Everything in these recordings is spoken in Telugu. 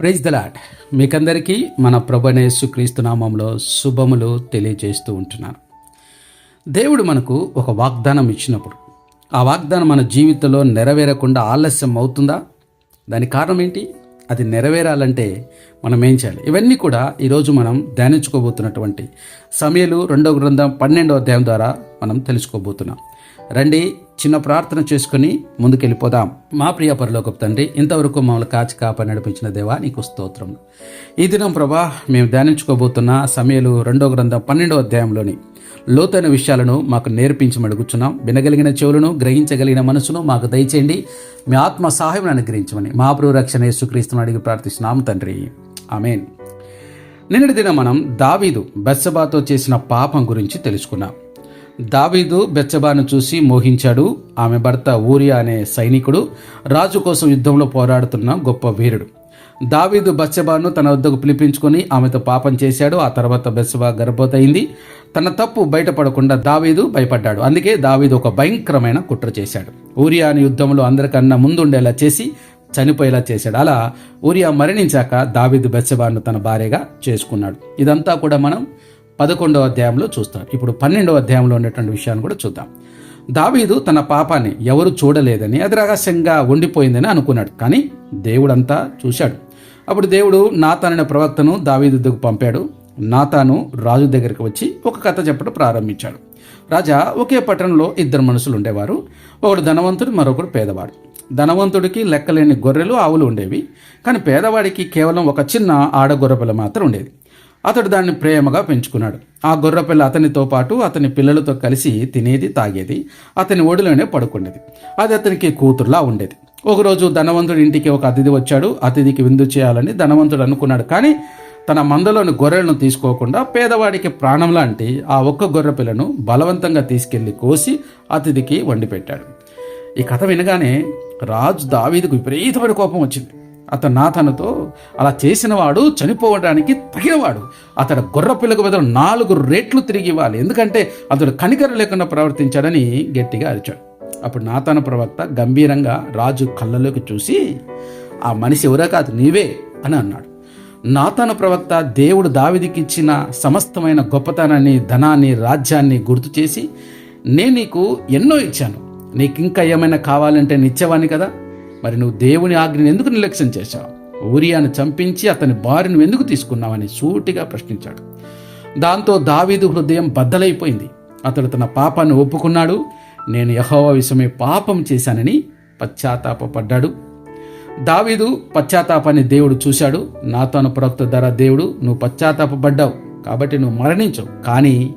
ప్రైజ్ ద లాడ్ మీకందరికీ మన ప్రభనేసు క్రీస్తు నామంలో శుభములు తెలియజేస్తూ ఉంటున్నాను. దేవుడు మనకు ఒక వాగ్దానం ఇచ్చినప్పుడు ఆ వాగ్దానం మన జీవితంలో నెరవేరకుండా ఆలస్యం అవుతుందా? దానికి కారణం ఏంటి? అది నెరవేరాలంటే మనం ఏం చేయాలి? ఇవన్నీ కూడా ఈరోజు మనం ధ్యానించుకోబోతున్నటువంటి సమయలు రెండో గ్రంథం పన్నెండో అధ్యాయం ద్వారా మనం తెలుసుకోబోతున్నాం. రండి చిన్న ప్రార్థన చేసుకుని ముందుకెళ్ళిపోదాం. మా ప్రియ పరలోకపు తండ్రి ఇంతవరకు మమ్మల్ని కాచి కాప నడిపించిన దేవా నీకు స్తోత్రం. ఈ దినం ప్రభా మేము ధ్యానించుకోబోతున్న సమయలు రెండో గ్రంథం పన్నెండో అధ్యాయంలోని లోతైన విషయాలను మాకు నేర్పించి అడుగుచున్నాం. వినగలిగిన చెవులను గ్రహించగలిగిన మనసును మాకు దయచేయండి. మీ ఆత్మ సహాయం అనుగ్రహించమని మా ప్రభు రక్షణ యేసుక్రీస్తుని అడిగి ప్రార్థిస్తున్నాం తండ్రి. ఆమెన్. నిన్నటి దిన మనం దావీదు బెస్సబాతో చేసిన పాపం గురించి తెలుసుకున్నాం. దావీదు బెచ్చబాను చూసి మోహించాడు. ఆమె భర్త ఊరియా అనే సైనికుడు రాజు కోసం యుద్ధంలో పోరాడుతున్న గొప్ప వీరుడు. దావీదు బెచ్చబాను తన వద్దకు పిలిపించుకొని ఆమెతో పాపం చేశాడు. ఆ తర్వాత బెచ్చబా గర్భవతయింది. తన తప్పు బయటపడకుండా దావీదు భయపడ్డాడు. అందుకే దావీదు ఒక భయంకరమైన కుట్ర చేశాడు. ఊరియా అని యుద్ధంలో అందరికన్నా ముందుండేలా చేసి చనిపోయేలా చేశాడు. అలా ఊరియా మరణించాక దావీదు బెచ్చబాను తన భార్యగా చేసుకున్నాడు. ఇదంతా కూడా మనం పదకొండవ అధ్యాయంలో చూస్తాం. ఇప్పుడు పన్నెండవ అధ్యాయంలో ఉన్నటువంటి విషయాన్ని కూడా చూద్దాం. దావీదు తన పాపాన్ని ఎవరు చూడలేదని అది రహస్యంగా ఉండిపోయిందని అనుకున్నాడు. కానీ దేవుడంతా చూశాడు. అప్పుడు దేవుడు నాతాననే ప్రవక్తను దావీదు దగ్గర పంపాడు. నాతాను రాజు దగ్గరికి వచ్చి ఒక కథ చెప్పడం ప్రారంభించాడు. రాజా ఒకే పట్టణంలో ఇద్దరు మనుషులు ఉండేవారు. ఒకడు ధనవంతుడు మరొకడు పేదవాడు. ధనవంతుడికి లెక్కలేని గొర్రెలు ఆవులు ఉండేవి. కానీ పేదవాడికి కేవలం ఒక చిన్న ఆడగొర్రెపిల్ల మాత్రం ఉండేది. అతడు దాన్ని ప్రేమగా పెంచుకున్నాడు. ఆ గొర్రెపిల్ల అతనితో పాటు అతని పిల్లలతో కలిసి తినేది తాగేది అతని ఒడిలోనే పడుకునేది. అది అతనికి కూతురులా ఉండేది. ఒకరోజు ధనవంతుడి ఇంటికి ఒక అతిథి వచ్చాడు. అతిథికి విందు చేయాలని ధనవంతుడు అనుకున్నాడు. కానీ తన మందలోని గొర్రెలను తీసుకోకుండా పేదవాడికి ప్రాణం లాంటి ఆ ఒక్క గొర్రె పిల్లను బలవంతంగా తీసుకెళ్ళి కోసి అతిథికి వండి పెట్టాడు ఈ కథ వినగానే రాజు దావీదుకు విపరీతమైన కోపం వచ్చింది. అతను నాతనతో అలా చేసినవాడు చనిపోవడానికి తగినవాడు. అతడు గొర్రె పిల్లకు బదులు నాలుగు రేట్లు తిరిగి ఇవ్వాలి. ఎందుకంటే అతడు కనికర లేకుండా ప్రవర్తించాడని గట్టిగా అరిచాడు. అప్పుడు నాతన ప్రవక్త గంభీరంగా రాజు కళ్ళలోకి చూసి ఆ మనిషి ఎవరో కాదు నీవే అని అన్నాడు. నాతన ప్రవక్త దేవుడు దావిదికి ఇచ్చిన సమస్తమైన గొప్పతనాన్ని ధనాన్ని రాజ్యాన్ని గుర్తు చేసి నేను నీకు ఎన్నో ఇచ్చాను. నీకు ఇంకా ఏమైనా కావాలంటే నిచ్చేవాణ్ణి కదా. మరి నువ్వు దేవుని ఆజ్ఞని ఎందుకు నిర్లక్ష్యం చేశావు? ఊరియాను చంపించి అతని భార్యను ఎందుకు తీసుకున్నావని సూటిగా ప్రశ్నించాడు. దాంతో దావీదు హృదయం బద్దలైపోయింది. అతడు తన పాపాన్ని ఒప్పుకున్నాడు. నేను యహోవా విషయమే పాపం చేశానని పశ్చాత్తాపడ్డాడు దావీదు పశ్చాత్తాపాన్ని దేవుడు చూశాడు. నాతోను ప్రవక్త ధర దేవుడు నువ్వు పశ్చాత్తాపడ్డావు కాబట్టి నువ్వు మరణించవు కానీ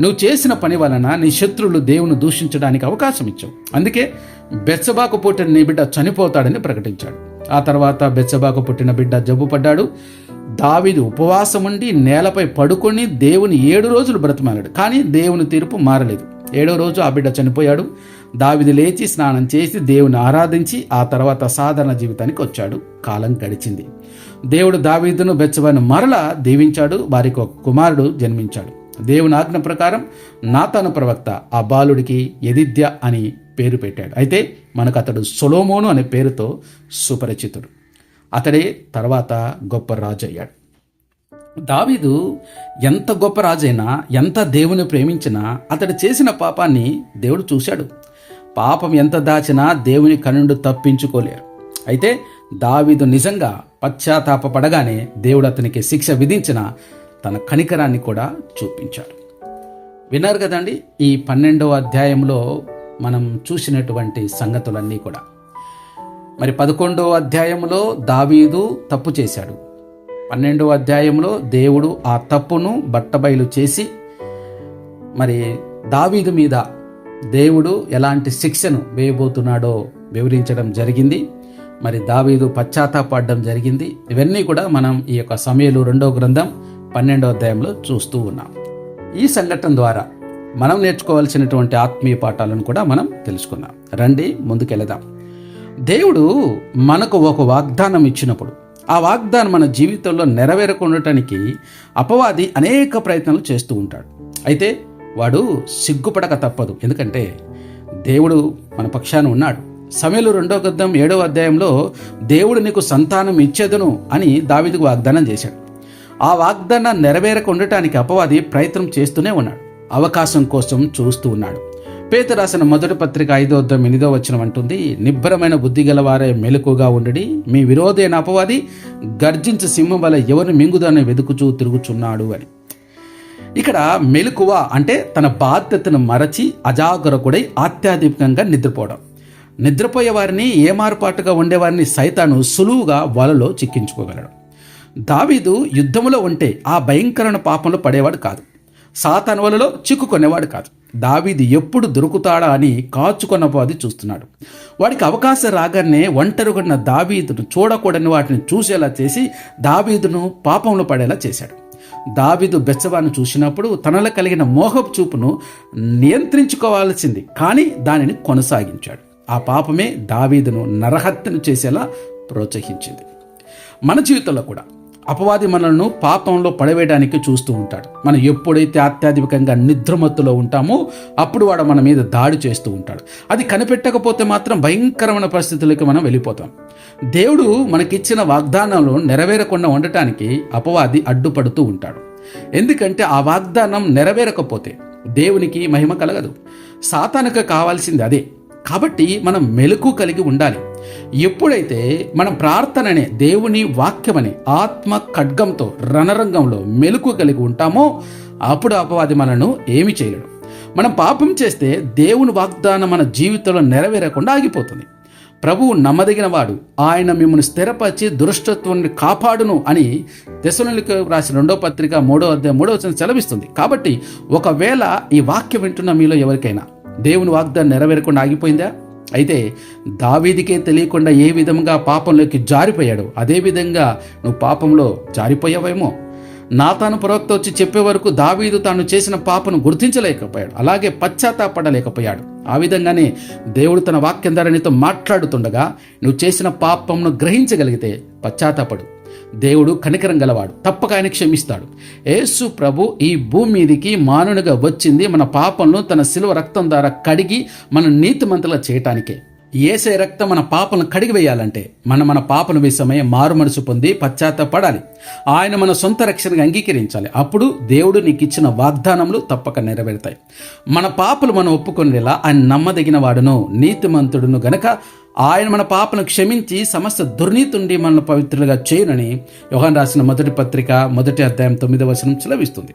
నువ్వు చేసిన పని వలన నీ శత్రువులు దేవుని దూషించడానికి అవకాశం ఇచ్చావు. అందుకే బెచ్చబాకు పుట్టిన నీ బిడ్డ చనిపోతాడని ప్రకటించాడు. ఆ తర్వాత బెచ్చబాకు పుట్టిన బిడ్డ జబ్బు పడ్డాడు దావిది ఉపవాసం ఉండి నేలపై పడుకొని దేవుని ఏడు రోజులు బ్రతిమాలాడు. కానీ దేవుని తీర్పు మారలేదు. ఏడో రోజు ఆ బిడ్డ చనిపోయాడు. దావిది లేచి స్నానం చేసి దేవుని ఆరాధించి ఆ తర్వాత సాధారణ జీవితానికి వచ్చాడు. కాలం గడిచింది. దేవుడు దావీదును బెచ్చబాను మరలా దీవించాడు. వారికి ఒక కుమారుడు జన్మించాడు. దేవుని ఆజ్ఞ ప్రకారం నాతను ప్రవక్త ఆ బాలుడికి ఎదిద్య అని పేరు పెట్టాడు. అయితే మనకు అతడు సొలోమోను అనే పేరుతో సుపరిచితుడు. అతడే తర్వాత గొప్ప రాజు అయ్యాడు దావీదు ఎంత గొప్ప రాజైనా ఎంత దేవుని ప్రేమించినా అతడు చేసిన పాపాన్ని దేవుడు చూశాడు. పాపం ఎంత దాచినా దేవుని కనుండు తప్పించుకోలేరు. అయితే దావీదు నిజంగా పశ్చాత్తాపడగానే దేవుడు అతనికి శిక్ష విధించిన తన కనికరాన్ని కూడా చూపించాడు. విన్నారు కదండి ఈ పన్నెండవ అధ్యాయంలో మనం చూసినటువంటి సంగతులన్నీ కూడా. మరి పదకొండో అధ్యాయంలో దావీదు తప్పు చేశాడు. పన్నెండో అధ్యాయంలో దేవుడు ఆ తప్పును బట్టబయలు చేసి మరి దావీదు మీద దేవుడు ఎలాంటి శిక్షను వేయబోతున్నాడో వివరించడం జరిగింది. మరి దావీదు పశ్చాత్తాపడడం జరిగింది. ఇవన్నీ కూడా మనం ఈ యొక్క సమయలు రెండో గ్రంథం పన్నెండో అధ్యాయంలో చూస్తూ ఉన్నాం. ఈ సంఘటన ద్వారా మనం నేర్చుకోవాల్సినటువంటి ఆత్మీయ పాఠాలను కూడా మనం తెలుసుకుందాం రండి ముందుకెళదాం. దేవుడు మనకు ఒక వాగ్దానం ఇచ్చినప్పుడు ఆ వాగ్దానం మన జీవితంలో నెరవేరకుండటానికి అపవాది అనేక ప్రయత్నాలు చేస్తూ ఉంటాడు. అయితే వాడు సిగ్గుపడక తప్పదు. ఎందుకంటే దేవుడు మన పక్షాన ఉన్నాడు. సమయలు రెండో గద్దం ఏడవ అధ్యాయంలో దేవుడు నీకు సంతానం ఇచ్చేదను అని దావీదుకు వాగ్దానం చేశాడు. ఆ వాగ్దానం నెరవేరకుండటానికి అపవాది ప్రయత్నం చేస్తూనే ఉన్నాడు. అవకాశం కోసం చూస్తూ ఉన్నాడు. పేత రాసిన మొదటి పత్రిక ఐదో అద్దం ఎనిమిదో వచ్చిన అంటుంది నిబ్బరమైన బుద్ధి గలవారే మెలకుగా ఉండడి. మీ విరోధైన అపవాది. గర్జించు సింహం వల్ల ఎవరు మింగుదాన్ని వెతుకుచూ తిరుగుచున్నాడు అని. ఇక్కడ మెలకువ అంటే తన బాధ్యతను మరచి అజాగరకుడై ఆత్యాధికంగా నిద్రపోవడం. నిద్రపోయే వారిని ఏమారుపాటుగా ఉండేవారిని సైతాను సులువుగా వలలో చిక్కించుకోగలడు. దావీదు యుద్ధములో ఉంటే ఆ భయంకరమైన పాపంలో పడేవాడు కాదు. సాతనువలలో చిక్కుకునేవాడు కాదు. దావీది ఎప్పుడు దొరుకుతాడా అని కాచుకొనపోది చూస్తున్నాడు. వాడికి అవకాశం రాగానే ఒంటరిగొన్న దావీదును చూడకూడని వాటిని చూసేలా చేసి దావీదును పాపంలో పడేలా చేశాడు. దావీదు బెచ్చవాను చూసినప్పుడు తనలో కలిగిన మోహపు చూపును నియంత్రించుకోవాల్సింది కానీ దానిని కొనసాగించాడు. ఆ పాపమే దావీదును నరహత్యను చేసేలా ప్రోత్సహించింది. మన జీవితంలో కూడా అపవాది మనల్ని పాపంలో పడవేయడానికి చూస్తూ ఉంటాడు. మనం ఎప్పుడైతే అత్యాధికంగా నిద్రమత్తులో ఉంటామో అప్పుడు వాడు మన మీద దాడి చేస్తూ ఉంటాడు. అది కనిపెట్టకపోతే మాత్రం భయంకరమైన పరిస్థితులకి మనం వెళ్ళిపోతాం. దేవుడు మనకిచ్చిన వాగ్దానంలో నెరవేరకుండా ఉండటానికి అపవాది అడ్డుపడుతూ ఉంటాడు. ఎందుకంటే ఆ వాగ్దానం నెరవేరకపోతే దేవునికి మహిమ కలగదు. సాతానక కావాల్సింది అదే. కాబట్టి మనం మెలకు కలిగి ఉండాలి. ఎప్పుడైతే మనం ప్రార్థననే దేవుని వాక్యమని ఆత్మ ఖడ్గంతో రణరంగంలో మెలకు కలిగి ఉంటామో అప్పుడు అపవాది మనను ఏమి చేయలేడు. మనం పాపం చేస్తే దేవుని వాగ్దానం మన జీవితంలో నెరవేరకుండా ఆగిపోతుంది. ప్రభువు నమ్మదగిన వాడు. ఆయన మిమ్మల్ని స్థిరపరిచి దురష్టత్వాన్ని కాపాడును అని దశనులకు రాసిన రెండో పత్రిక మూడో అధ్యాయం మూడో వచ్చిన సెలవిస్తుంది. కాబట్టి ఒకవేళ ఈ వాక్యం వింటున్న మీలో ఎవరికైనా దేవుని వాగ్దానం నెరవేరకుండా ఆగిపోయిందా? అయితే దావీదికే తెలియకుండా ఏ విధంగా పాపంలోకి జారిపోయాడు? అదేవిధంగా నువ్వు పాపంలో జారిపోయావేమో? నాతాను ప్రవక్త వచ్చి చెప్పే వరకు దావీదు తాను చేసిన పాపను గుర్తించలేకపోయాడు. అలాగే పశ్చాత్తాపడలేకపోయాడు. ఆ విధంగానే దేవుడు తన వాక్యం ద్వారా నీతో మాట్లాడుతుండగా నువ్వు చేసిన పాపంను గ్రహించగలిగితే పశ్చాత్తాపడు. దేవుడు కనికరం గలవాడు. తప్పక ఆయన క్షమిస్తాడు. యేసు ప్రభు ఈ భూమి మీదికి మానునిగా వచ్చింది. మన పాపంలో తన శిలువ రక్తం ద్వారా కడిగి మన నీతిమంతులా చేయటానికే. ఏసే రక్తం మన పాపలను కడిగివేయాలంటే మన మన పాపల విషయమై మారు మనసు పొంది పశ్చాత్తపడాలి. ఆయన మన సొంత రక్షణగా అంగీకరించాలి. అప్పుడు దేవుడు నీకు ఇచ్చిన వాగ్దానములు తప్పక నెరవేరుతాయి. మన పాపలు మనం ఒప్పుకునేలా ఆయన నమ్మదగిన వాడును నీతిమంతుడును గనక ఆయన మన పాపను క్షమించి సమస్త దుర్నీతుండి మన పవిత్రులుగా చేయనని యోహన్ రాసిన మొదటి పత్రిక మొదటి అధ్యాయం తొమ్మిదవ వచనం చెలవిస్తుంది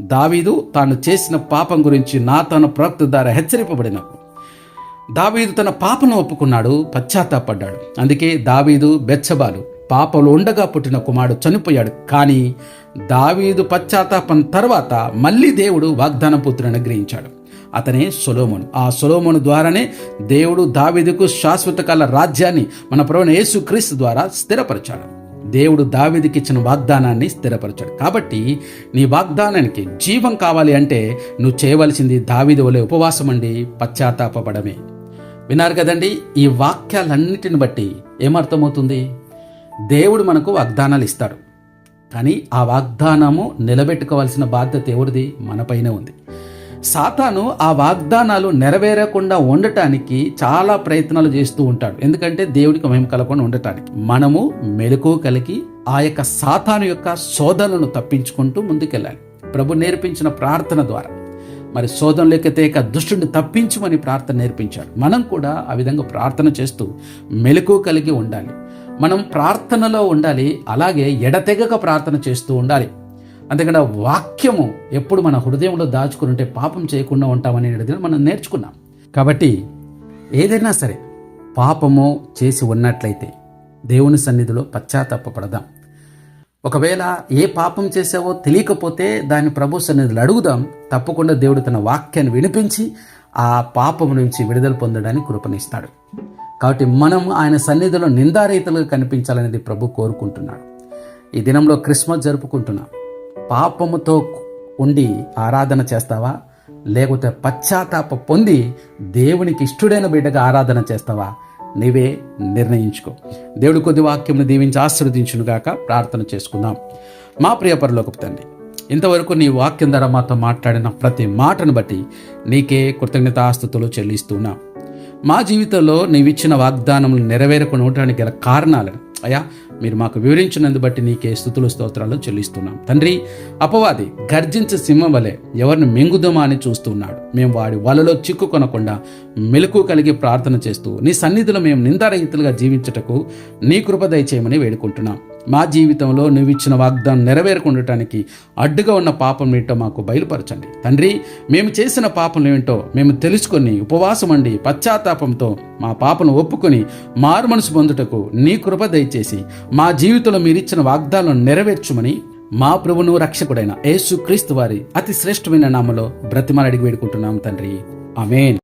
దావీదు తాను చేసిన పాపం గురించి నా తన ప్రవక్త ద్వారా హెచ్చరింపబడినప్పుడు దావీదు తన పాపను ఒప్పుకున్నాడు పశ్చాత్తాపడ్డాడు. అందుకే దావీదు బెచ్చబాలు పాపలు ఉండగా పుట్టిన కుమారుడు చనిపోయాడు. కానీ దావీదు పశ్చాత్తాపం తర్వాత మళ్ళీ దేవుడు వాగ్దాన పుత్రుని అనుగ్రహించాడు. అతనే సొలోమోను. ఆ సొలోమోను ద్వారానే దేవుడు దావీదుకు శాశ్వతకాల రాజ్యాన్ని మన ప్రవణ యేసు క్రీస్తు ద్వారా స్థిరపరిచాడు. దేవుడు దావీదికి ఇచ్చిన వాగ్దానాన్ని స్థిరపరచాడు. కాబట్టి నీ వాగ్దానానికి జీవం కావాలి అంటే నువ్వు చేయవలసింది దావీది వలె ఉపవాసం అండి పశ్చాత్తాపడమే విన్నారు కదండి ఈ వాక్యాలన్నిటిని బట్టి ఏమర్థమవుతుంది? దేవుడు మనకు వాగ్దానాలు ఇస్తాడు. కానీ ఆ వాగ్దానము నిలబెట్టుకోవాల్సిన బాధ్యత ఎవరిది? మనపైనే ఉంది. సాతాను ఆ వాగ్దానాలు నెరవేరకుండా ఉండటానికి చాలా ప్రయత్నాలు చేస్తూ ఉంటాడు. ఎందుకంటే దేవుడికి మేము కలగకుండా ఉండటానికి. మనము మెలకు కలిగి ఆ యొక్క సాతాను యొక్క శోధనను తప్పించుకుంటూ ముందుకెళ్ళాలి. ప్రభు నేర్పించిన ప్రార్థన ద్వారా. మరి శోధనలేకతేక దుష్టుని తప్పించమని ప్రార్థన నేర్పించాడు. మనం కూడా ఆ విధంగా ప్రార్థన చేస్తూ మెలకు కలిగి ఉండాలి. మనం ప్రార్థనలో ఉండాలి అలాగే ఎడతెగక ప్రార్థన చేస్తూ ఉండాలి. అంతేకాడ వాక్యము ఎప్పుడు మన హృదయంలో దాచుకుని ఉంటే పాపం చేయకుండా ఉంటామనేది మనం నేర్చుకున్నాం. కాబట్టి ఏదైనా సరే పాపము చేసి ఉన్నట్లయితే దేవుని సన్నిధిలో పశ్చాత్తాపడదాం ఒకవేళ ఏ పాపం చేసావో తెలియకపోతే దాన్ని ప్రభు సన్నిధిలో అడుగుదాం. తప్పకుండా దేవుడు తన వాక్యాన్ని వినిపించి ఆ పాపం నుంచి విడుదల పొందడానికి కృపణిస్తాడు కాబట్టి మనం ఆయన సన్నిధిలో నిందారహితలుగా కనిపించాలనేది ప్రభు కోరుకుంటున్నాడు. ఈ దినంలో క్రిస్మస్ జరుపుకుంటున్నాం. పాపముతో ఉండి ఆరాధన చేస్తావా? లేకపోతే పశ్చాత్తాప పొంది దేవునికి ఇష్టడైన బిడ్డగా ఆరాధన చేస్తావా? నీవే నిర్ణయించుకో. దేవుడు కొద్ది వాక్యంను దీవించి ఆశీర్వదించునుగాక ప్రార్థన చేసుకుందాం. మా ప్రియ పరలోకపు తండ్రి ఇంతవరకు నీ వాక్యం ద్వారా మాతో మాట్లాడిన ప్రతి మాటను బట్టి నీకే కృతజ్ఞత ఆస్తుతులు చెల్లిస్తున్నాం. మా జీవితంలో నీవిచ్చిన వాగ్దానములు నెరవేరకుండా గల కారణాలను అయ్యా మీరు మాకు వివరించినందు బట్టి నీకే స్థుతులు స్తోత్రాలు చెల్లిస్తున్నాం. తండ్రి అపవాది గర్జించే సింహం వలె ఎవరిని మింగుదమా అని చూస్తున్నాడు. మేము వాడి వలలో చిక్కుకొనకుండా మెలకు కలిగి ప్రార్థన చేస్తూ నీ సన్నిధిలో మేము నిందారహితులుగా జీవించటకు నీ కృప దయచేయమని వేడుకుంటున్నాం. మా జీవితంలో నువ్వు ఇచ్చిన వాగ్దానం నెరవేరకుండటానికి అడ్డుగా ఉన్న పాపం ఏంటో మాకు బయలుపరచండి. తండ్రి మేము చేసిన పాపం ఏమిటో మేము తెలుసుకొని ఉపవాసం అండి పశ్చాత్తాపంతో మా పాపను ఒప్పుకొని మారు మనసు పొందుటకు నీ కృప దయచేసి మా జీవితంలో మీరిచ్చిన వాగ్దానం నెరవేర్చుమని మా ప్రభును రక్షకుడైన యేసు క్రీస్తు వారి అతి శ్రేష్టమైన నామలో బ్రతిమాలు అడిగి వేడుకుంటున్నాం తండ్రి. ఆమెన్.